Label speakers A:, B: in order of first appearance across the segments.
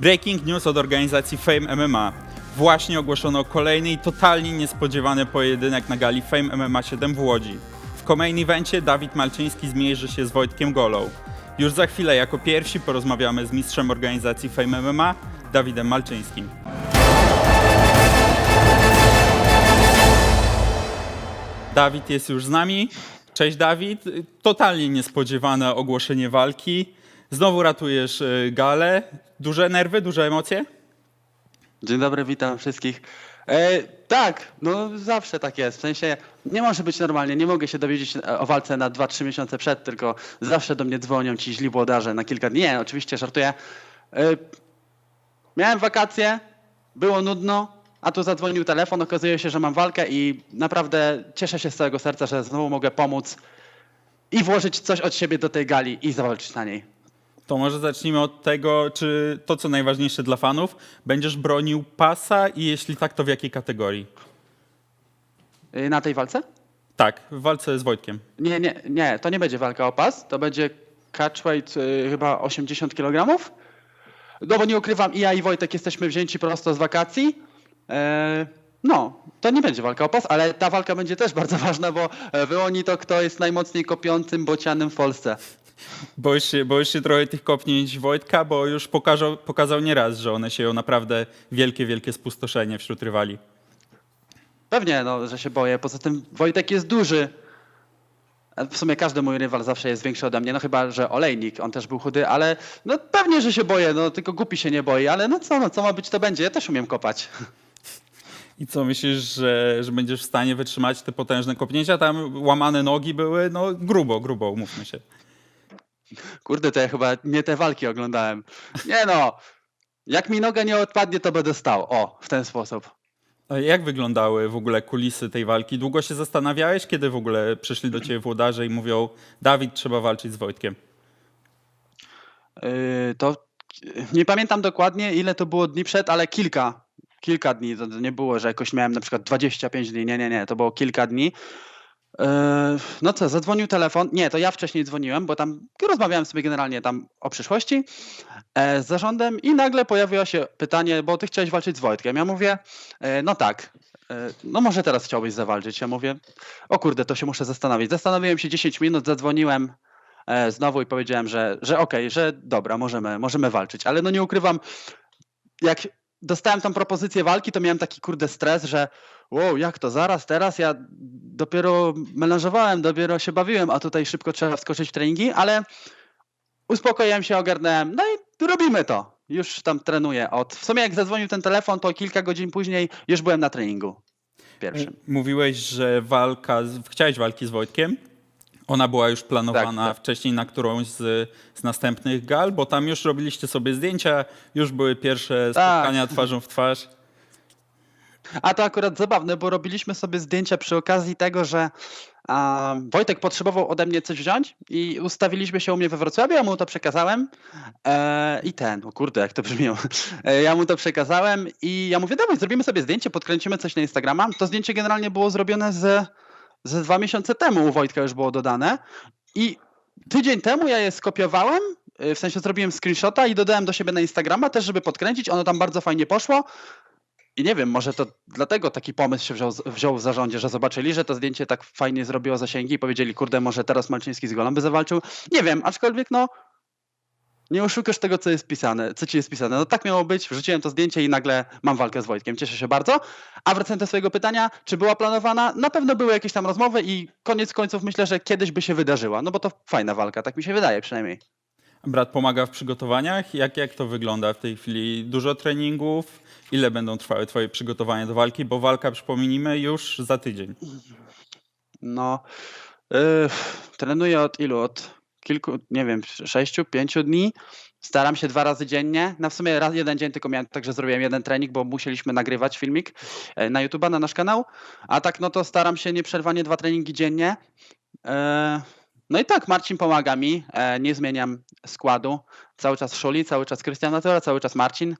A: Breaking news od organizacji Fame MMA. Właśnie ogłoszono kolejny i totalnie niespodziewany pojedynek na gali Fame MMA 7 w Łodzi. W co-main evencie Dawid Malczyński zmierzy się z Wojtkiem Golą. Już za chwilę jako pierwsi porozmawiamy z mistrzem organizacji Fame MMA, Dawidem Malczyńskim. Dawid jest już z nami. Cześć Dawid. Totalnie niespodziewane ogłoszenie walki. Znowu ratujesz y, galę. Duże nerwy, duże emocje?
B: Dzień dobry, witam wszystkich. E, tak, no zawsze tak jest. W sensie nie może być normalnie, nie mogę się dowiedzieć e, o walce na 2-3 miesiące przed, tylko zawsze do mnie dzwonią ci źli włodarze na kilka dni. Nie, oczywiście żartuję. E, miałem wakacje, było nudno, a tu zadzwonił telefon, okazuje się, że mam walkę i naprawdę cieszę się z całego serca, że znowu mogę pomóc i włożyć coś od siebie do tej gali i zawalczyć na niej.
A: To może zacznijmy od tego, czy to, co najważniejsze dla fanów, będziesz bronił pasa i jeśli tak, to w jakiej kategorii?
B: E, na tej walce?
A: Tak, w walce z Wojtkiem.
B: Nie, nie, nie, to nie będzie walka o pas, to będzie catchweight y, chyba 80 kg. No bo nie ukrywam, i ja i Wojtek jesteśmy wzięci prosto z wakacji. E, no, to nie będzie walka o pas, ale ta walka będzie też bardzo ważna, bo e, wyłoni to, kto jest najmocniej kopiącym bocianem w Polsce.
A: Boisz się, boisz się trochę tych kopnięć Wojtka, bo już pokazał, pokazał nieraz, że one sieją naprawdę wielkie, wielkie spustoszenie wśród rywali.
B: Pewnie, no, że się boję. Poza tym Wojtek jest duży. A W sumie każdy mój rywal zawsze jest większy ode mnie, no chyba, że Olejnik, on też był chudy, ale no pewnie, że się boję, no tylko głupi się nie boi, ale no co, no co ma być, to będzie. Ja też umiem kopać.
A: I co, myślisz, że, że będziesz w stanie wytrzymać te potężne kopnięcia? Tam łamane nogi były, no grubo, grubo, umówmy się.
B: Kurde, to ja chyba nie te walki oglądałem. Nie no, jak mi noga nie odpadnie, to będę stał. O, w ten sposób.
A: A jak wyglądały w ogóle kulisy tej walki? Długo się zastanawiałeś, kiedy w ogóle przyszli do ciebie włodarze i mówią Dawid, trzeba walczyć z Wojtkiem?
B: Yy, to nie pamiętam dokładnie, ile to było dni przed, ale kilka. Kilka dni. To nie było, że jakoś miałem na przykład 25 dni. Nie, nie, nie. To było kilka dni. Yy, No co, zadzwonił telefon. Nie, to ja wcześniej dzwoniłem, bo tam rozmawiałem sobie generalnie tam o przyszłości e, z zarządem i nagle pojawiło się pytanie, bo ty chciałeś walczyć z Wojtkiem. Ja mówię, e, no tak. E, No może teraz chciałbyś zawalczyć. Ja mówię, o kurde, to się muszę zastanowić. Zastanowiłem się 10 minut, zadzwoniłem e, znowu i powiedziałem, że, że okej, że dobra, możemy, możemy walczyć. Ale no nie ukrywam, jak dostałem tą propozycję walki, to miałem taki kurde stres, że wow, jak to zaraz, teraz ja dopiero melanżowałem, dopiero się bawiłem, a tutaj szybko trzeba wskoczyć w treningi, ale uspokoiłem się, ogarnąłem, no i robimy to. Już tam trenuję od, w sumie jak zadzwonił ten telefon, to kilka godzin później już byłem na treningu pierwszym.
A: Mówiłeś, że walka, chciałeś walki z Wojtkiem. Ona była już planowana
B: Tak, tak.
A: wcześniej na którąś z, z następnych gal, bo tam już robiliście sobie zdjęcia, już były pierwsze
B: Tak.
A: spotkania twarzą w twarz.
B: A to akurat zabawne, bo robiliśmy sobie zdjęcia przy okazji tego, że Wojtek potrzebował ode mnie coś wziąć i ustawiliśmy się u mnie we Wrocławiu, ja mu to przekazałem e, i ten, o kurde, jak to brzmiło, e, ja mu to przekazałem i ja mówię, dawaj, zrobimy sobie zdjęcie, podkręcimy coś na Instagrama. To zdjęcie generalnie było zrobione z, ze dwa miesiące temu u Wojtka już było dodane i tydzień temu ja je skopiowałem, e, w sensie zrobiłem screenshota i dodałem do siebie na Instagrama też, żeby podkręcić, ono tam bardzo fajnie poszło. I nie wiem, może to dlatego taki pomysł się wziął, wziął w zarządzie, że zobaczyli, że to zdjęcie tak fajnie zrobiło zasięgi i powiedzieli, kurde, może teraz Malczyński z Golą by zawalczył. Nie wiem, aczkolwiek no, nie oszukasz tego, co jest pisane, co ci jest pisane. No tak miało być, wrzuciłem to zdjęcie i nagle mam walkę z Wojtkiem. Cieszę się bardzo. A wracając do swojego pytania, czy była planowana? Na pewno były jakieś tam rozmowy i koniec końców myślę, że kiedyś by się wydarzyła, no bo to fajna walka, tak mi się wydaje przynajmniej.
A: Brat pomaga w przygotowaniach. Jak, jak to wygląda w tej chwili? Dużo treningów? Ile będą trwały twoje przygotowania do walki? Bo walka, przypomnijmy, już za tydzień.
B: No, yy, trenuję od ilu? Od kilku, nie wiem, sześciu, pięciu dni. Staram się dwa razy dziennie. Na w sumie raz jeden dzień tylko miałem, także zrobiłem jeden trening, bo musieliśmy nagrywać filmik e, na YouTube'a, na nasz kanał. A tak, no to staram się nieprzerwanie dwa treningi dziennie. E, No i tak, Marcin pomaga mi. e, Nie zmieniam składu. Cały czas Szuli, cały czas Krystian Natura, cały czas Marcin.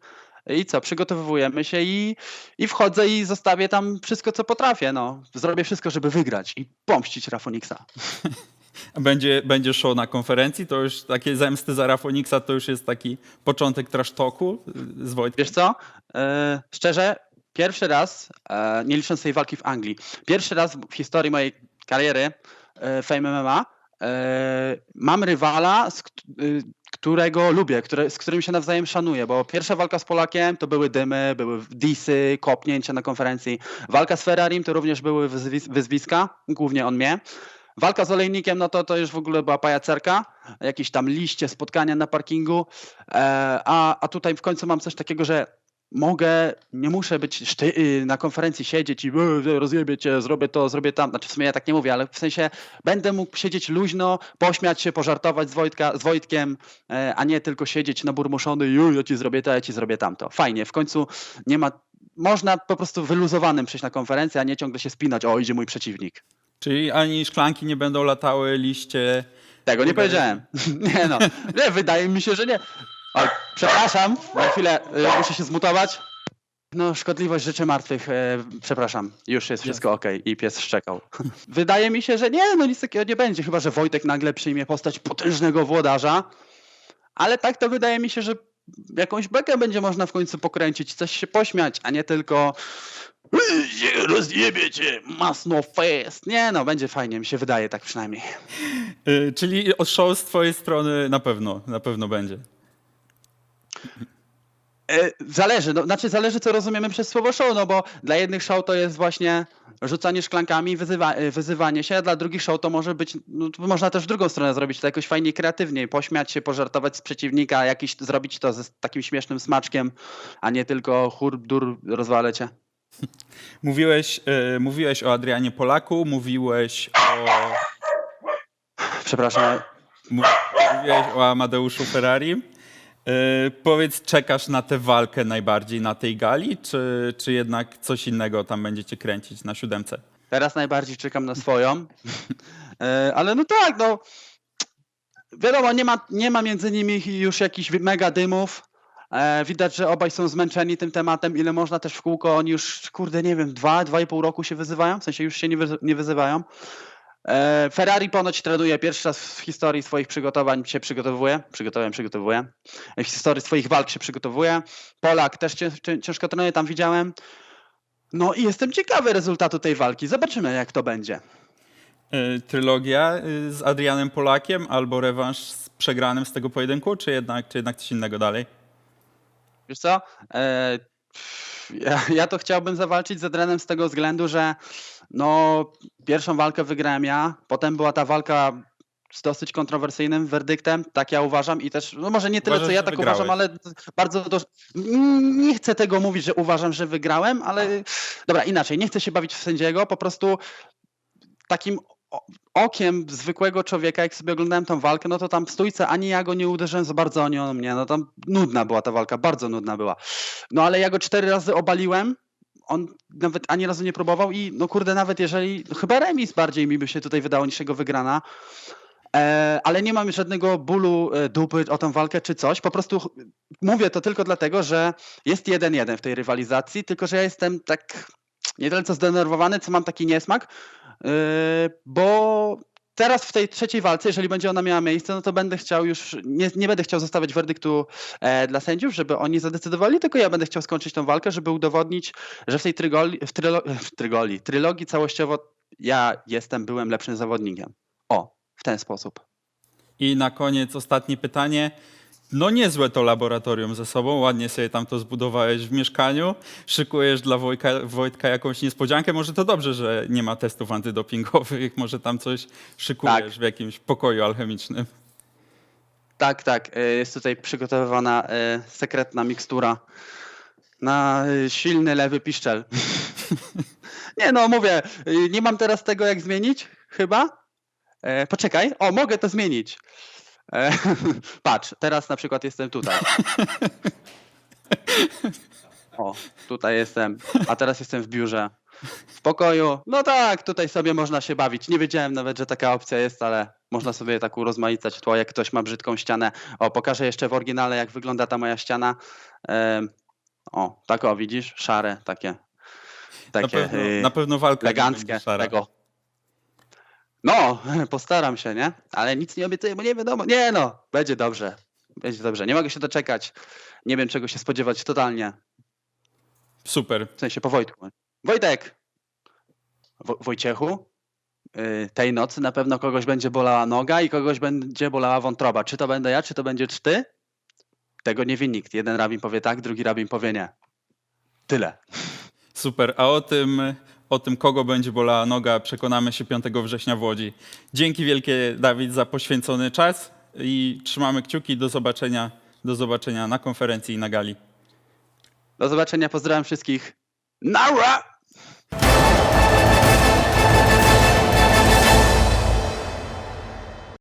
B: I co, przygotowujemy się i, i wchodzę i zostawię tam wszystko, co potrafię. No. Zrobię wszystko, żeby wygrać i pomścić Rafoniksa.
A: Będzie, będzie show na konferencji, to już takie zemsty za Rafoniksa, to już jest taki początek trash talku z Wojtkiem.
B: Wiesz co? E, szczerze, pierwszy raz, e, nie licząc tej walki w Anglii, pierwszy raz w historii mojej kariery e, Fame MMA mam rywala, z, kt- którego lubię, które, z którym się nawzajem szanuję, bo pierwsza walka z Polakiem to były dymy, były disy, kopnięcia na konferencji. Walka z Ferrarim to również były wyzwis- wyzwiska, głównie on mnie. Walka z olejnikiem, no to to już w ogóle była pajacerka, jakieś tam liście, spotkania na parkingu, e, a, a tutaj w końcu mam coś takiego, że mogę, nie muszę być y, na konferencji siedzieć i "E, rozjebię cię, zrobię to, zrobię tam. Znaczy w sumie ja tak nie mówię, ale w sensie będę mógł siedzieć luźno, pośmiać się, pożartować z, Wojtka, z Wojtkiem, e, a nie tylko siedzieć naburmuszony i ja ci zrobię to, ja ci zrobię tamto. Fajnie, w końcu nie ma, można po prostu wyluzowanym przyjść na konferencję, a nie ciągle się spinać, o idzie mój przeciwnik.
A: Czyli ani szklanki nie będą latały, liście.
B: Tego nie powiedziałem. Nie no, nie, wydaje mi się, że nie. O, przepraszam, na chwilę y, muszę się zmutować. No, szkodliwość rzeczy martwych, e, przepraszam, już jest wszystko ok i pies szczekał. Wydaje mi się, że nie, no nic takiego nie będzie, chyba że Wojtek nagle przyjmie postać potężnego włodarza, ale tak to wydaje mi się, że jakąś bekę będzie można w końcu pokręcić, coś się pośmiać, a nie tylko "Ej, rozjebie cię, masno fest. Nie no, będzie fajnie, mi się wydaje tak przynajmniej.
A: Y, czyli show z twojej strony na pewno, na pewno będzie.
B: E, Zależy, no, znaczy zależy co rozumiemy przez słowo show, no bo dla jednych show to jest właśnie rzucanie szklankami, wyzywa, e, wyzywanie się, a dla drugich show to może być, no, to można też w drugą stronę zrobić to jakoś fajnie kreatywniej, pośmiać się, pożartować z przeciwnika, jakiś, zrobić to ze takim śmiesznym smaczkiem, a nie tylko hur, dur, rozwalę cię.
A: Mówiłeś, y, mówiłeś o Adrianie Polaku, mówiłeś o,
B: Przepraszam,
A: mówiłeś o Amadeuszu Ferrari. Y, powiedz, czekasz na tę walkę najbardziej na tej gali, czy, czy jednak coś innego tam będziecie kręcić na siódemce?
B: Teraz najbardziej czekam na swoją. E, Ale no tak, no. Wiadomo, nie ma, nie ma między nimi już jakichś mega dymów. E, widać, że obaj są zmęczeni tym tematem. Ile można też w kółko, oni już, kurde, nie wiem, dwa, dwa i pół roku się wyzywają. W sensie już się nie, nie wyzywają. E, Ferrari ponoć trenuje pierwszy raz w historii swoich przygotowań się przygotowuje. Przygotowuję, przygotowuję. W historii swoich walk się przygotowuje. Polak też cię- cię- ciężko trenuje, tam widziałem. No i jestem ciekawy rezultatu tej walki. Zobaczymy, jak to będzie.
A: Y, Trylogia y, z Adrianem Polakiem albo rewanż z przegranym z tego pojedynku, czy jednak, czy jednak coś innego dalej?
B: Wiesz co? E, ja, ja to chciałbym zawalczyć z Adrenem z tego względu, że no, pierwszą walkę wygrałem ja, potem była ta walka z dosyć kontrowersyjnym werdyktem, tak ja uważam i też, no może nie tyle
A: Uważasz,
B: co ja tak
A: wygrałeś?
B: uważam, ale bardzo do, nie chcę tego mówić, że uważam, że wygrałem, ale dobra, inaczej, nie chcę się bawić w sędziego, po prostu takim okiem zwykłego człowieka, jak sobie oglądałem tą walkę, no to tam w stójce ani ja go nie uderzyłem za bardzo, ani on mnie. No tam nudna była ta walka, bardzo nudna była. No ale ja go cztery razy obaliłem, on nawet ani razu nie próbował i no kurde, nawet jeżeli, chyba remis bardziej mi by się tutaj wydało niż jego wygrana, e, ale nie mam żadnego bólu e, dupy o tą walkę czy coś, po prostu mówię to tylko dlatego, że jest jeden jeden w tej rywalizacji, tylko że ja jestem tak nie tyle co zdenerwowany, co mam taki niesmak, Yy, bo teraz w tej trzeciej walce, jeżeli będzie ona miała miejsce, no to będę chciał już, nie, nie będę chciał zostawiać werdyktu e, dla sędziów, żeby oni zadecydowali, tylko ja będę chciał skończyć tą walkę, żeby udowodnić, że w tej trygoli, w, trylo, w trygoli, trylogii całościowo ja jestem, byłem lepszym zawodnikiem. O, w ten sposób.
A: I na koniec ostatnie pytanie. No niezłe to laboratorium ze sobą, ładnie sobie tam to zbudowałeś w mieszkaniu. Szykujesz dla Wojtka, Wojtka jakąś niespodziankę. Może to dobrze, że nie ma testów antydopingowych, może tam coś szykujesz
B: Tak.
A: w jakimś pokoju alchemicznym.
B: Tak, tak. e, Jest tutaj przygotowywana e, sekretna mikstura na e, silny lewy piszczel. nie no, mówię, nie mam teraz tego jak zmienić, chyba. Poczekaj, o, mogę to zmienić. E, Patrz, teraz na przykład jestem tutaj. O, tutaj jestem, a teraz jestem w biurze. W pokoju. No tak, tutaj sobie można się bawić. Nie wiedziałem nawet, że taka opcja jest, ale można sobie tak urozmaicać tło, jak ktoś ma brzydką ścianę. O, pokażę jeszcze w oryginale, jak wygląda ta moja ściana. Em, o, tak o, widzisz? Szare, takie.
A: Na
B: Takie
A: pewno,
B: y,
A: na pewno walka
B: eleganckie. Tego. No, postaram się, nie? Ale nic nie obiecuję, bo nie wiadomo. Nie no, będzie dobrze. Będzie dobrze. Nie mogę się doczekać. Nie wiem, czego się spodziewać totalnie.
A: Super.
B: W sensie po Wojtku. Wojtek! Wo Wojciechu? Yy, tej nocy na pewno kogoś będzie bolała noga i kogoś będzie bolała wątroba. Czy to będę ja, czy to będziesz ty? Tego nie wie nikt. Jeden rabin powie tak, drugi rabin powie nie. Tyle.
A: Super. A o tym, o tym, kogo będzie bolała noga, przekonamy się 5 września w Łodzi. Dzięki wielkie, Dawid, za poświęcony czas i trzymamy kciuki. Do zobaczenia, do zobaczenia na konferencji i na gali.
B: Do zobaczenia, pozdrawiam wszystkich. Nara!